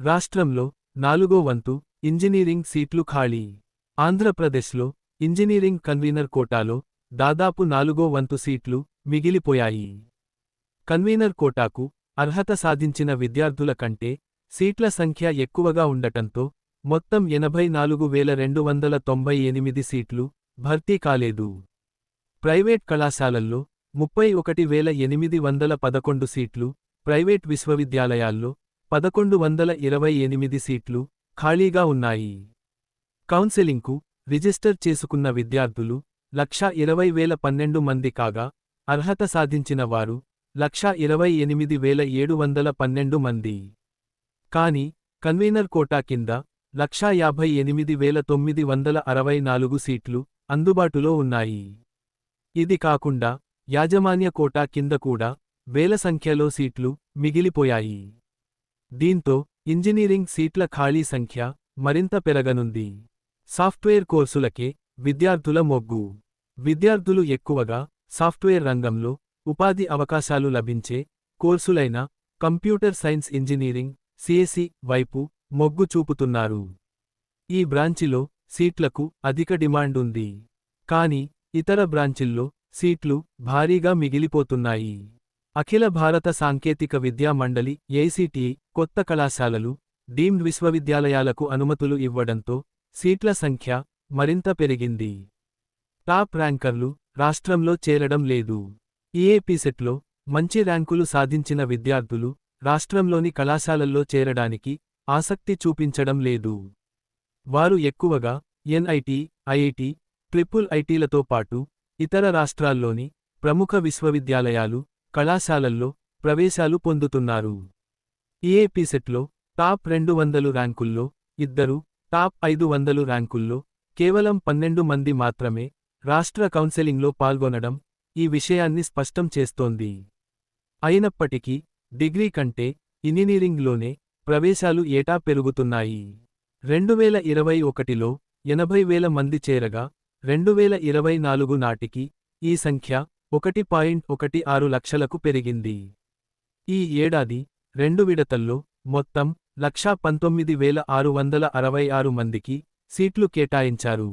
రాష్ట్రంలో నాలుగో వంతు ఇంజనీరింగ్ సీట్లు ఖాళీ. ఆంధ్రప్రదేశ్లో ఇంజనీరింగ్ కన్వీనర్ కోటాలో దాదాపు నాలుగో వంతు సీట్లు మిగిలిపోయాయి. కన్వీనర్ కోటాకు అర్హత సాధించిన విద్యార్థుల కంటే సీట్ల సంఖ్య ఎక్కువగా ఉండటంతో మొత్తం ఎనభై నాలుగు వేల రెండు వందల తొంభై ఎనిమిది సీట్లు భర్తీ కాలేదు. ప్రైవేట్ కళాశాలల్లో ముప్పై ఒకటి వేల ఎనిమిది వందల పదకొండు సీట్లు ప్రైవేట్ విశ్వవిద్యాలయాల్లో పదకొండు వందల ఇరవై ఎనిమిది సీట్లు ఖాళీగా ఉన్నాయి. కౌన్సెలింగ్కు రిజిస్టర్ చేసుకున్న విద్యార్థులు లక్షా ఇరవై వేల పన్నెండు మంది కాగా అర్హత సాధించిన వారు లక్షా ఇరవై ఎనిమిది వేల ఏడు వందల పన్నెండు మంది. కాని కన్వీనర్ కోటా కింద లక్షా యాభై ఎనిమిది వేల తొమ్మిది వందల అరవై నాలుగు సీట్లు అందుబాటులో ఉన్నాయి. ఇది కాకుండా యాజమాన్య కోటా కింద కూడా వేల సంఖ్యలో సీట్లు మిగిలిపోయాయి. దీంతో ఇంజనీరింగ్ సీట్ల ఖాళీ సంఖ్య మరింత పెరగనుంది. సాఫ్ట్వేర్ కోర్సులకే విద్యార్థుల మొగ్గు. విద్యార్థులు ఎక్కువగా సాఫ్ట్వేర్ రంగంలో ఉపాధి అవకాశాలు లభించే కోర్సులైన కంప్యూటర్ సైన్స్ ఇంజనీరింగ్ సిఎసి వైపు మొగ్గు చూపుతున్నారు. ఈ బ్రాంచిలో సీట్లకు అధిక డిమాండ్ ఉంది కాని ఇతర బ్రాంచిల్లో సీట్లు భారీగా మిగిలిపోతున్నాయి. అఖిల భారత సాంకేతిక విద్యా మండలి ఏసీటీ కొత్త కళాశాలలు డీమ్డ్ విశ్వవిద్యాలయాలకు అనుమతులు ఇవ్వడంతో సీట్ల సంఖ్య మరింత పెరిగింది. టాప్ ర్యాంకర్లు రాష్ట్రంలో చేరడం లేదు. ఈఏపీసెట్లో మంచి ర్యాంకులు సాధించిన విద్యార్థులు రాష్ట్రంలోని కళాశాలల్లో చేరడానికి ఆసక్తి చూపించడం లేదు. వారు ఎక్కువగా ఎన్ఐటి ఐఐటి ట్రిపుల్ ఐటీలతో పాటు ఇతర రాష్ట్రాల్లోని ప్రముఖ విశ్వవిద్యాలయాలు కళాశాలల్లో ప్రవేశాలు పొందుతున్నారు. ఈఏపీసెట్లో టాప్ రెండు వందలు ర్యాంకుల్లో ఇద్దరు టాప్ ఐదు వందలు ర్యాంకుల్లో కేవలం పన్నెండు మంది మాత్రమే రాష్ట్ర కౌన్సెలింగ్లో పాల్గొనడం ఈ విషయాన్ని స్పష్టం చేస్తోంది. అయినప్పటికీ డిగ్రీ కంటే ఇంజనీరింగ్లోనే ప్రవేశాలు ఏటా పెరుగుతున్నాయి. రెండువేల ఇరవై ఒకటిలో ఎనభై వేల మంది చేరగా రెండువేల ఇరవై నాలుగు నాటికి ఈ సంఖ్య ఒకటి పాయింట్ ఒకటి ఆరు లక్షలకు పెరిగింది. ఈ ఏడాది రెండు విడతల్లో మొత్తం లక్షా పంతొమ్మిది వేల ఆరు వందల అరవై ఆరు మందికి సీట్లు కేటాయించారు.